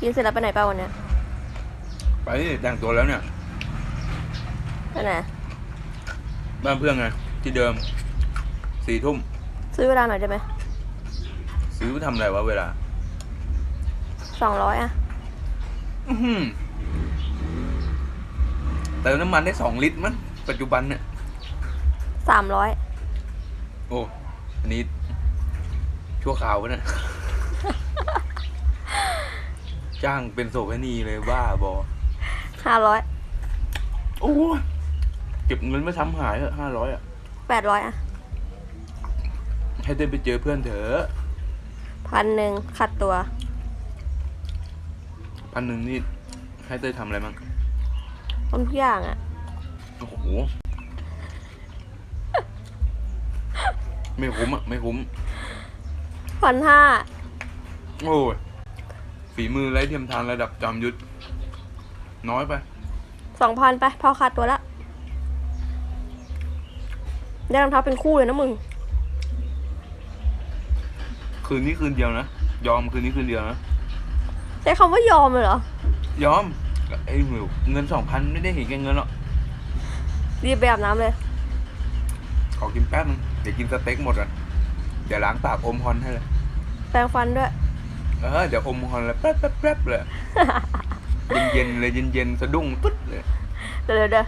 กินเสร็จแล้วไปไหนเปล่าวันเนี้ยไปนี่แต่งตัวแล้วเนี่ยไปไหนบ้านเพื่อนไงที่เดิมสี่ทุ่มซื้อเวลาหน่อยได้ไหมซื้อไปทำอะไรวะเวลาสองร้อยอะอื้อหือเติมน้ำมันได้สองลิตรมั้งปัจจุบันเนี่ย สามร้อยโอ้ อันนี้ชั่วข่าวปะเนี่ย จ้างเป็นโสเภณีเลยบ้าบอห้าร้อยโอ้ยเก็บเงินไม่ทำหายเถอะห้าร้อยอะแปดร้อยอะให้ได้ไปเจอเพื่อนเถอะพันหนึ่งขัดตัวพันหนึ่งนี่ให้เต้ยทำอะไรบ้างต้นทุกอย่างอะโอ้โหไม่คุ้มอะไม่คุ้มพันห้าโอ้ย ฝีมือไร้เทียมทานระดับจอมยุทธน้อยไปสองพันไป พอขาดตัวละ ได้รองเท้าเป็นคู่เลยนะมึง คืนนี้คืนเดียวนะ ยอมคืนนี้คืนเดียวนะใช้คำว่ายอมเลยเหรอ ยอมไอ้หมิวเงินสองพันไม่ได้เห็นแก่เงินหรอกรีบไปอาบน้ำเลย ขอกินแป๊บนึงเดี๋ยวกินสเต็กหมดก่อนเดี๋ยวล้างปากอมฮอนให้เลย แปรงฟันด้วย เออเดี๋ยวอมฮอนแล้วแป๊บแป๊บแป๊บเลยเย็นๆเลยเย็นๆสะดุ้งปึ๊ดเลย เดี๋ยวเดี๋ยวเดี๋ยว